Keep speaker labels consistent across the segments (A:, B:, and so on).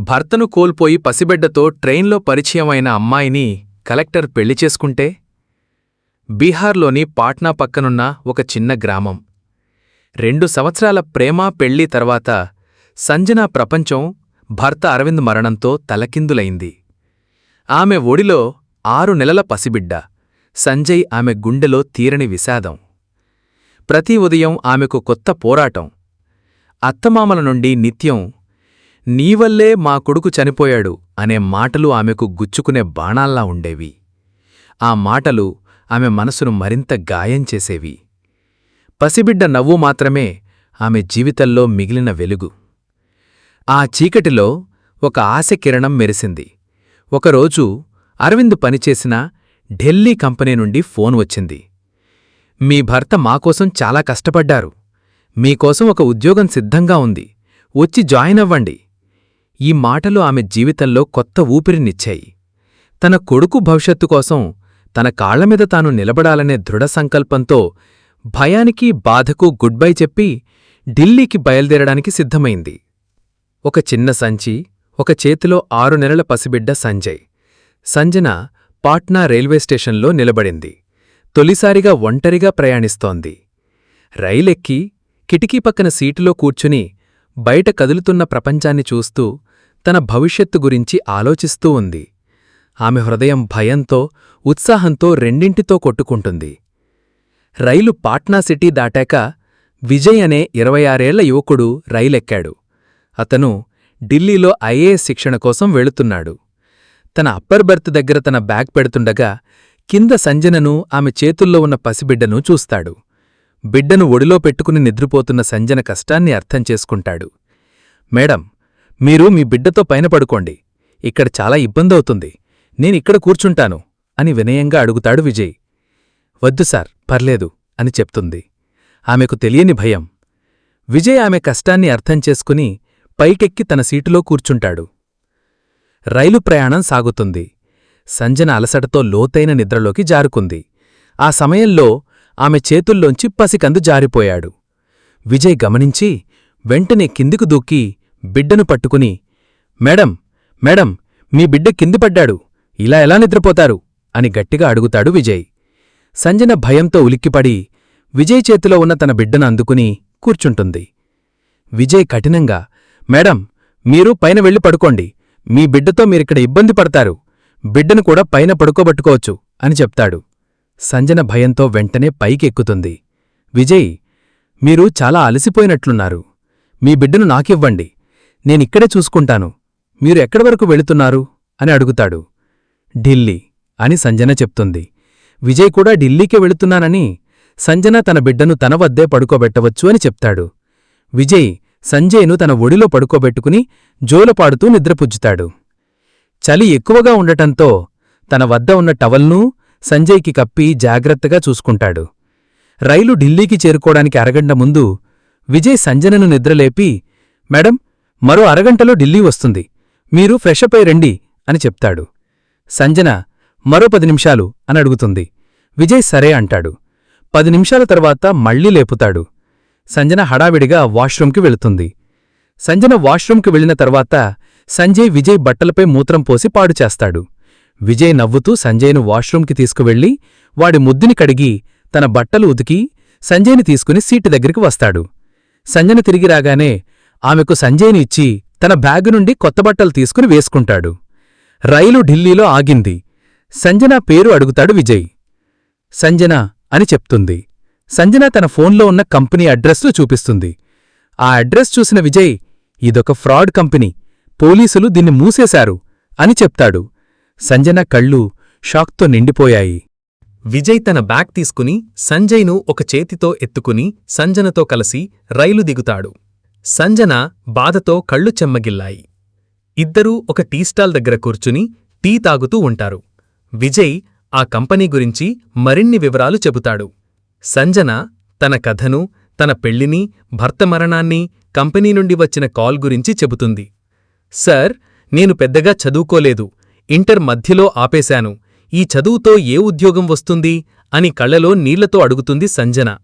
A: భర్తను కోల్పోయి పసిబిడ్డతో ట్రైన్లో పరిచయమైన అమ్మాయిని కలెక్టర్ పెళ్ళి చేసుకుంటే? బీహార్లోని పాట్నా పక్కనున్న ఒక చిన్న గ్రామం. రెండు సంవత్సరాల ప్రేమ పెళ్ళి తర్వాత సంజన ప్రపంచం భర్త అరవింద్ మరణంతో తలకిందులైంది. ఆమె ఒడిలో ఆరు నెలల పసిబిడ్డ. సంజయ్ ఆమె గుండెలో తీరని విషాదం. ప్రతి ఉదయం ఆమెకు కొత్త పోరాటం. అత్తమామల నుండి నిత్యం నీవల్లే మా కొడుకు చనిపోయాడు అనే మాటలు ఆమెకు గుచ్చుకునే బాణాల్లా ఉండేవి. ఆ మాటలు ఆమె మనసును మరింత గాయం చేసేవి. పసిబిడ్డ నవ్వు మాత్రమే ఆమె జీవితంలో మిగిలిన వెలుగు. ఆ చీకటిలో ఒక ఆశకిరణం మెరిసింది. ఒకరోజు అరవింద్ పనిచేసిన ఢిల్లీ కంపెనీ నుండి ఫోన్ వచ్చింది. మీ భర్త మాకోసం చాలా కష్టపడ్డారు. మీకోసం ఒక ఉద్యోగం సిద్ధంగా ఉంది. వచ్చి జాయిన్ అవ్వండి. ఈ మాటలు ఆమె జీవితంలో కొత్త ఊపిరినిచ్చాయి. తన కొడుకు భవిష్యత్తు కోసం తన కాళ్ళమీద తాను నిలబడాలనే దృఢ సంకల్పంతో భయానికి బాధకు గుడ్ బై చెప్పి ఢిల్లీకి బయల్దేరడానికి సిద్ధమైంది. ఒక చిన్న సంచి ఒక చేతిలో ఆరు నెలల పసిబిడ్డ సంజయ్. సంజన పాట్నా రైల్వే స్టేషన్లో నిలబడింది. తొలిసారిగా ఒంటరిగా ప్రయాణిస్తోంది. రైలెక్కి కిటికీ పక్కన సీటులో కూర్చుని బయట కదులుతున్న ప్రపంచాన్ని చూస్తూ తన భవిష్యత్తు గురించి ఆలోచిస్తూ ఉంది. ఆమె హృదయం భయంతో ఉత్సాహంతో రెండింటితో కొట్టుకుంటుంది. రైలు పాట్నా సిటీ దాటాక విజయ్ అనే ఇరవై ఆరేళ్ళ యువకుడు రైలెక్కాడు. అతను ఢిల్లీలో ఐఏఎస్ శిక్షణ కోసం వెళుతున్నాడు. తన అప్పర్ బెర్త్ దగ్గర తన బ్యాగ్ పెడుతుండగా కింద సంజనను ఆమె చేతుల్లో ఉన్న పసిబిడ్డను చూస్తాడు. బిడ్డను ఒడిలో పెట్టుకుని నిద్రపోతున్న సంజన కష్టాన్ని అర్థం చేసుకుంటాడు. మేడం మీరు మీ బిడ్డతో పైన పడుకోండి. ఇక్కడ చాలా ఇబ్బందవుతుంది. నేనిక్కడ కూర్చుంటాను అని వినయంగా అడుగుతాడు విజయ్. వద్దు సార్ పర్లేదు అని చెప్తుంది. ఆమెకు తెలియని భయం. విజయ్ ఆమె కష్టాన్ని అర్థం చేసుకుని పైకెక్కి తన సీటులో కూర్చుంటాడు. రైలు ప్రయాణం సాగుతుంది. సంజన అలసటతో లోతైన నిద్రలోకి జారుకుంది. ఆ సమయంలో ఆమె చేతుల్లోంచి పసికందు జారిపోయాడు. విజయ్ గమనించి వెంటనే కిందికు దూకి బిడ్డను పట్టుకుని మేడం మేడం మీ బిడ్డ కింది పడ్డాడు. ఇలా ఎలా నిద్రపోతారు? అని గట్టిగా అడుగుతాడు విజయ్. సంజన భయంతో ఉలిక్కిపడి విజయ్ చేతిలో ఉన్న తన బిడ్డను అందుకుని కూర్చుంటుంది. విజయ్ కఠినంగా మేడం మీరు పైన వెళ్ళి పడుకోండి. మీ బిడ్డతో మీరిక్కడ ఇబ్బంది పడతారు. బిడ్డను కూడా పైన పడుకోబట్టుకోవచ్చు అని చెప్తాడు. సంజన భయంతో వెంటనే పైకెక్కుతుంది. విజయ్ మీరు చాలా అలసిపోయినట్లున్నారు. మీ బిడ్డను నాకివ్వండి. నేనిక్కడే చూసుకుంటాను. మీరు ఎక్కడి వరకు వెళుతున్నారు? అని అడుగుతాడు. ఢిల్లీ అని సంజన చెప్తుంది. విజయ్ కూడా ఢిల్లీకే వెళుతున్నానని సంజన తన బిడ్డను తన వద్దే పడుకోబెట్టవచ్చు అని చెప్తాడు. విజయ్ సంజయ్ను తన ఒడిలో పడుకోబెట్టుకుని జోలపాడుతూ నిద్రపుచ్చుతాడు చలి ఎక్కువగా ఉండటంతో తన వద్ద ఉన్న టవల్నూ సంజయ్కి కప్పి జాగ్రత్తగా చూసుకుంటాడు. రైలు ఢిల్లీకి చేరుకోవడానికి అరగంట ముందు విజయ్ సంజనను నిద్రలేపి మేడం మరో అరగంటలో ఢిల్లీ వస్తుంది. మీరు ఫ్రెషప్ అయి రండి అని చెప్తాడు. సంజన మరో పది నిమిషాలు అని అడుగుతుంది. విజయ్ సరే అంటాడు. పది నిమిషాల తర్వాత మళ్ళీ లేపుతాడు. సంజన హడావిడిగా వాష్రూంకి వెళుతుంది. సంజన వాష్రూంకి వెళ్ళిన తర్వాత సంజయ్ విజయ్ బట్టలపై మూత్రం పోసి పాడు చేస్తాడు. విజయ్ నవ్వుతూ సంజయ్ను వాష్రూంకి తీసుకువెళ్ళి వాడి ముద్దుని కడిగి తన బట్టలు ఉతికి సంజయ్ని తీసుకుని సీటు దగ్గరికి వస్తాడు. సంజన తిరిగి రాగానే ఆమెకు సంజయ్ని ఇచ్చి తన బ్యాగు నుండి కొత్త బట్టలు తీసుకుని వేసుకుంటాడు. రైలు ఢిల్లీలో ఆగింది. సంజన పేరు అడుగుతాడు విజయ్. సంజన అని చెప్తుంది. సంజన తన ఫోన్లో ఉన్న కంపెనీ అడ్రస్ను చూపిస్తుంది. ఆ అడ్రస్ చూసిన విజయ్ ఇదొక ఫ్రాడ్ కంపెనీ. పోలీసులు దీన్ని మూసేశారు అని చెప్తాడు. సంజన కళ్ళు షాక్తో నిండిపోయాయి. విజయ్ తన బ్యాగ్ తీసుకుని సంజయ్ను ఒక చేతితో ఎత్తుకుని సంజనతో కలిసి రైలు దిగుతాడు. సంజన బాధతో కళ్ళు చెమ్మగిల్లాయి. ఇద్దరూ ఒక టీ స్టాల్ దగ్గర కూర్చుని టీ తాగుతూ ఉంటారు. విజయ్ ఆ కంపెనీ గురించి మరిన్ని వివరాలు చెబుతాడు. సంజన తన కథను తన పెళ్ళిని భర్త మరణాన్ని కంపెనీ నుండి వచ్చిన కాల్ గురించి చెబుతుంది. సార్ నేను పెద్దగా చదువుకోలేదు. ఇంటర్ మధ్యలో ఆపేశాను. ఈ చదువుతో ఏ ఉద్యోగం వస్తుంది? అని కళ్ళలో నీళ్ళతో అడుగుతుంది సంజన.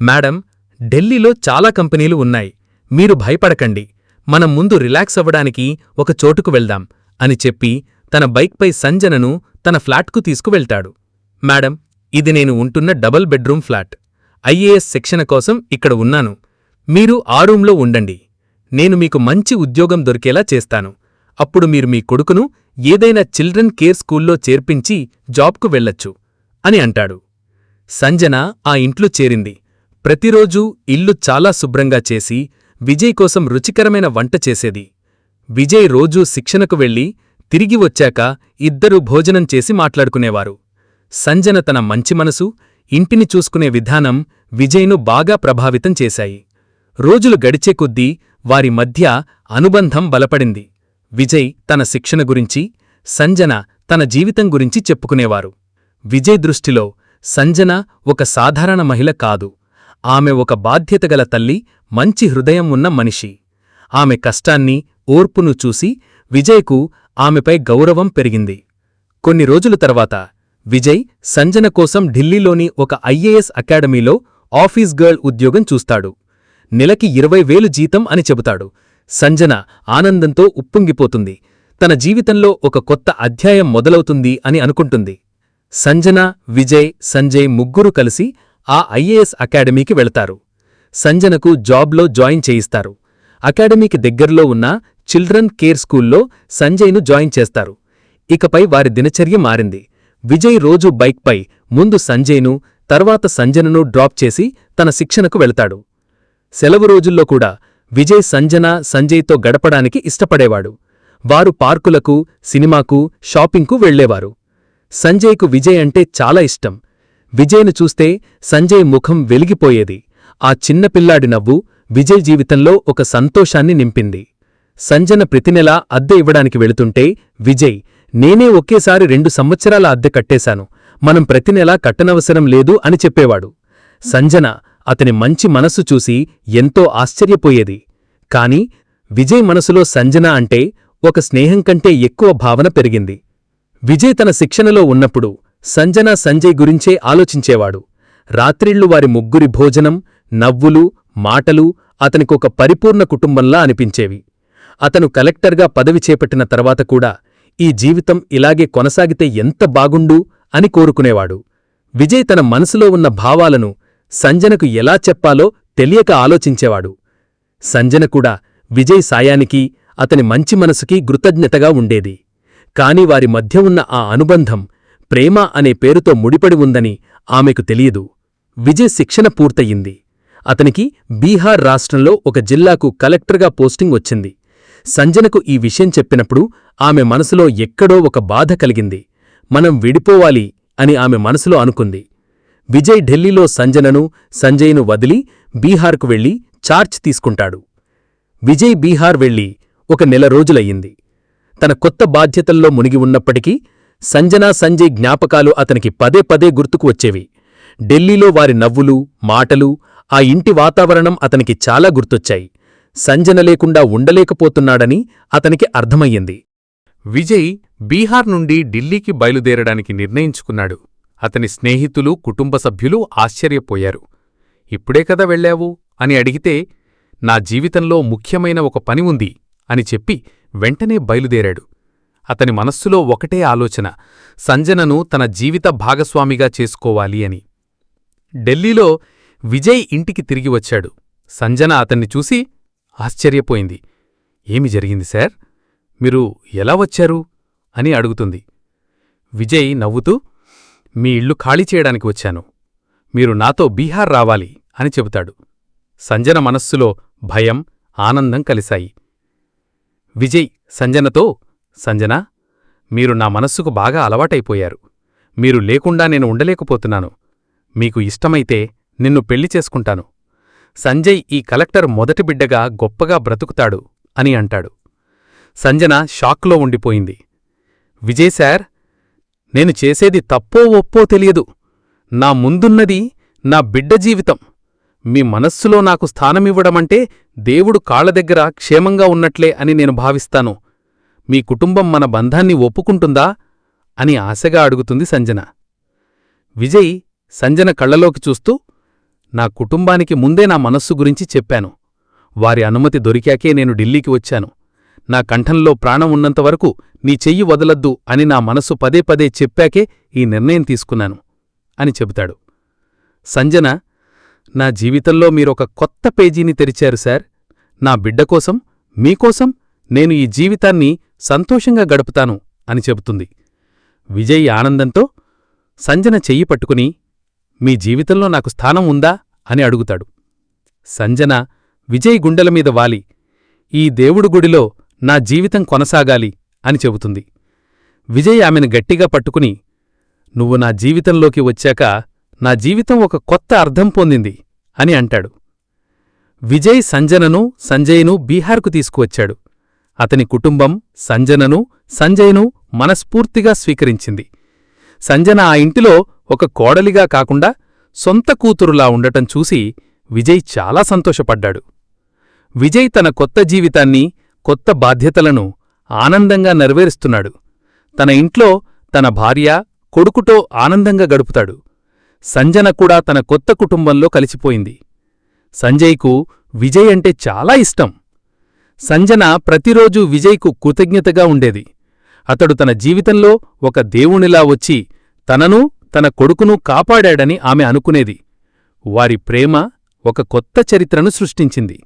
A: మేడం ఢిల్లీలో చాలా కంపెనీలు ఉన్నాయి. మీరు భయపడకండి. మనం ముందు రిలాక్స్ అవ్వడానికి ఒక చోటుకు వెళ్దాం అని చెప్పి తన బైక్పై సంజనను తన ఫ్లాట్కు తీసుకువెళ్తాడు. మేడం ఇది నేను ఉంటున్న డబల్ బెడ్రూమ్ ఫ్లాట్. ఐఏఎస్ శిక్షణ కోసం ఇక్కడ ఉన్నాను. మీరు ఆ రూంలో ఉండండి. నేను మీకు మంచి ఉద్యోగం దొరికేలా చేస్తాను. అప్పుడు మీరు మీ కొడుకును ఏదైనా చిల్డ్రన్ కేర్ స్కూల్లో చేర్పించి జాబ్కు వెళ్ళొచ్చు అని అంటాడు. సంజన ఆ ఇంట్లో చేరింది. ప్రతిరోజూ ఇల్లు చాలా శుభ్రంగా చేసి విజయ్ కోసం రుచికరమైన వంట చేసేది. విజయ్ రోజూ శిక్షణకు వెళ్ళి తిరిగి వచ్చాక ఇద్దరూ భోజనం చేసి మాట్లాడుకునేవారు. సంజన తన మంచి మనసు ఇంటిని చూసుకునే విధానం విజయ్ను బాగా ప్రభావితం చేశాయి. రోజులు గడిచే కొద్దీ వారి మధ్య అనుబంధం బలపడింది. విజయ్ తన శిక్షణ గురించి సంజన తన జీవితం గురించి చెప్పుకునేవారు. విజయ్ దృష్టిలో సంజన ఒక సాధారణ మహిళ కాదు. ఆమె ఒక బాధ్యతగల తల్లి మంచి హృదయం ఉన్న మనిషి. ఆమె కష్టాన్ని ఓర్పును చూసి విజయ్కు ఆమెపై గౌరవం పెరిగింది. కొన్ని రోజుల తర్వాత విజయ్ సంజన కోసం ఢిల్లీలోని ఒక ఐఏఎస్ అకాడమీలో ఆఫీస్ గర్ల్ ఉద్యోగం చూస్తాడు. నెలకి ఇరవై వేలు జీతం అని చెబుతాడు. సంజన ఆనందంతో ఉప్పొంగిపోతుంది. తన జీవితంలో ఒక కొత్త అధ్యాయం మొదలవుతుంది అని అనుకుంటుంది. సంజన విజయ్ సంజయ్ ముగ్గురు కలిసి ఆ ఐఏఎస్ అకాడమీకి వెళతారు. సంజనకు జాబ్లో జాయిన్ చేయిస్తారు. అకాడమీకి దగ్గర్లో ఉన్న చిల్డ్రన్ కేర్ స్కూల్లో సంజయ్ను జాయిన్ చేస్తారు. ఇకపై వారి దినచర్య మారింది. విజయ్ రోజు బైక్పై ముందు సంజయ్ను తర్వాత సంజనను డ్రాప్ చేసి తన శిక్షణకు వెళతాడు. సెలవు రోజుల్లో కూడా విజయ్ సంజన సంజయ్తో గడపడానికి ఇష్టపడేవాడు. వారు పార్కులకు సినిమాకు షాపింగ్కు వెళ్ళేవారు. సంజయ్కు విజయ్ అంటే చాలా ఇష్టం. విజయ్ను చూస్తే సంజయ్ ముఖం వెలిగిపోయేది. ఆ చిన్న పిల్లాడి నవ్వు విజయ్ జీవితంలో ఒక సంతోషాన్ని నింపింది. సంజన ప్రతినెలా అద్దె ఇవ్వడానికి వెళుతుంటే విజయ్ నేనే ఒకేసారి రెండు సంవత్సరాల అద్దె కట్టేశాను. మనం ప్రతినెలా కట్టనవసరం లేదు అని చెప్పేవాడు. సంజన అతని మంచి మనస్సు చూసి ఎంతో ఆశ్చర్యపోయేది. కాని విజయ్ మనసులో సంజన అంటే ఒక స్నేహం కంటే ఎక్కువ భావన పెరిగింది. విజయ్ తన శిక్షణలో ఉన్నప్పుడు సంజన సంజయ్ గురించే ఆలోచించేవాడు. రాత్రిళ్ళు వారి ముగ్గురి భోజనం నవ్వులు మాటలు అతనికొక పరిపూర్ణ కుటుంబంలా అనిపించేవి. అతను కలెక్టర్గా పదవి చేపట్టిన తర్వాత కూడా ఈ జీవితం ఇలాగే కొనసాగితే ఎంత బాగుండు అని కోరుకునేవాడు. విజయ్ తన మనసులో ఉన్న భావాలను సంజనకు ఎలా చెప్పాలో తెలియక ఆలోచించేవాడు. సంజన కూడా విజయ్ సాయానికి అతని మంచి మనసుకి కృతజ్ఞతగా ఉండేది. కాని వారి మధ్య ఉన్న ఆ అనుబంధం ప్రేమ అనే పేరుతో ముడిపడి ఉందని ఆమెకు తెలియదు. విజయ్ శిక్షణ పూర్తయింది. అతనికి బీహార్ రాష్ట్రంలో ఒక జిల్లాకు కలెక్టర్గా పోస్టింగ్ వచ్చింది. సంజనకు ఈ విషయం చెప్పినప్పుడు ఆమె మనసులో ఎక్కడో ఒక బాధ కలిగింది. మనం విడిపోవాలి అని ఆమె మనసులో అనుకుంది. విజయ్ ఢిల్లీలో సంజనను సంజయ్ను వదిలి బీహార్కు వెళ్ళి చార్జ్ తీసుకుంటాడు. విజయ్ బీహార్ వెళ్ళి ఒక నెల రోజులయ్యింది. తన కొత్త బాధ్యతల్లో మునిగి ఉన్నప్పటికీ సంజనా సంజయ్ జ్ఞాపకాలు అతనికి పదే పదే గుర్తుకు వచ్చేవి. ఢిల్లీలో వారి నవ్వులు మాటలు ఆ ఇంటి వాతావరణం అతనికి చాలా గుర్తొచ్చాయి. సంజన లేకుండా ఉండలేకపోతున్నాడని అతనికి అర్థమయ్యింది. విజయ్ బీహార్ నుండి ఢిల్లీకి బయలుదేరడానికి నిర్ణయించుకున్నాడు. అతని స్నేహితులు కుటుంబ సభ్యులు ఆశ్చర్యపోయారు. ఇప్పుడే కదా వెళ్ళావు? అని అడిగితే నా జీవితంలో ముఖ్యమైన ఒక పని ఉంది అని చెప్పి వెంటనే బయలుదేరాడు. అతని మనస్సులో ఒకటే ఆలోచన సంజనను తన జీవిత భాగస్వామిగా చేసుకోవాలి అని. ఢిల్లీలో విజయ్ ఇంటికి తిరిగి వచ్చాడు. సంజన అతన్ని చూసి ఆశ్చర్యపోయింది. ఏమి జరిగింది సార్? మీరు ఎలా వచ్చారు? అని అడుగుతుంది. విజయ్ నవ్వుతూ మీ ఇల్లు ఖాళీ చేయడానికి వచ్చాను. మీరు నాతో బీహార్ రావాలి అని చెబుతాడు. సంజన మనస్సులో భయం ఆనందం కలిశాయి. విజయ్ సంజనతో సంజన మీరు నా మనస్సుకు బాగా అలవాటైపోయారు. మీరు లేకుండా నేను ఉండలేకపోతున్నాను. మీకు ఇష్టమైతే నిన్ను పెళ్ళి చేసుకుంటాను. సంజయ్ ఈ కలెక్టర్ మొదటి బిడ్డగా గొప్పగా బ్రతుకుతాడు అని అంటాడు. సంజన షాక్లో ఉండిపోయింది. విజయ్ సార్ నేను చేసేది తప్పో ఒప్పో తెలియదు. నా ముందున్నది నా బిడ్డ జీవితం. మీ మనస్సులో నాకు స్థానమివ్వడమంటే దేవుడు కాళ్ళ దగ్గర క్షేమంగా ఉన్నట్లే అని నేను భావిస్తాను. మీ కుటుంబం మన బంధాన్ని ఒప్పుకుంటుందా? అని ఆశగా అడుగుతుంది సంజన. విజయ్ సంజన కళ్ళలోకి చూస్తూ నా కుటుంబానికి ముందే నా మనస్సు గురించి చెప్పాను.
B: వారి అనుమతి దొరికాకే నేను ఢిల్లీకి వచ్చాను. నా కంఠంలో ప్రాణం ఉన్నంతవరకు నీ చెయ్యి వదలద్దు అని నా మనసు పదే పదే చెప్పాకే ఈ నిర్ణయం తీసుకున్నాను అని చెబుతాడు. సంజన నా జీవితంలో మీరొక కొత్త పేజీని తెరిచారు సార్. నా బిడ్డ కోసం మీకోసం నేను ఈ జీవితాన్ని సంతోషంగా గడుపుతాను అని చెబుతుంది. విజయ్ ఆనందంతో సంజన చెయ్యి పట్టుకుని మీ జీవితంలో నాకు స్థానం ఉందా అని అడుగుతాడు. సంజన విజయ్ గుండెల మీద వాలి ఈ దేవుడు గుడిలో నా జీవితం కొనసాగాలి అని చెబుతుంది. విజయ్ ఆమెను గట్టిగా పట్టుకుని నువ్వు నా జీవితంలోకి వచ్చాక నా జీవితం ఒక కొత్త అర్థం పొందింది అని అంటాడు. విజయ్ సంజనను సంజయ్ను బీహార్కు తీసుకువచ్చాడు. అతని కుటుంబం సంజనను సంజయ్ను మనస్ఫూర్తిగా స్వీకరించింది. సంజన ఆ ఇంటిలో ఒక కోడలిగా కాకుండా సొంత కూతురులా ఉండటం చూసి విజయ్ చాలా సంతోషపడ్డాడు. విజయ్ తన కొత్త జీవితాన్ని కొత్త బాధ్యతలను ఆనందంగా నెరవేరుస్తున్నాడు. తన ఇంట్లో తన భార్య కొడుకుతో ఆనందంగా గడుపుతాడు. సంజన కూడా తన కొత్త కుటుంబంలో కలిసిపోయింది. సంజయ్కు విజయ్ అంటే చాలా ఇష్టం. సంజన ప్రతిరోజూ విజయ్కు కృతజ్ఞతగా ఉండేది. అతడు తన జీవితంలో ఒక దేవునిలా వచ్చి తనను తన కొడుకును కాపాడాడని ఆమె అనుకునేది. వారి ప్రేమ ఒక కొత్త చరిత్రను సృష్టించింది.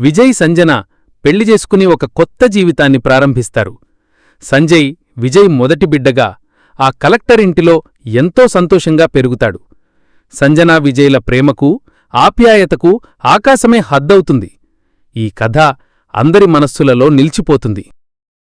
B: విజయ్ సంజన పెళ్ళి చేసుకుని ఒక కొత్త జీవితాన్ని ప్రారంభిస్తారు. సంజయ్ విజయ్ మొదటి బిడ్డగా ఆ కలెక్టర్ ఇంటిలో ఎంతో సంతోషంగా పెరుగుతాడు. సంజనా విజయ్ల ప్రేమకు ఆప్యాయతకు ఆకాశమే హద్దవుతుంది. ఈ కథ అందరి మనస్సులలో నిలిచిపోతుంది.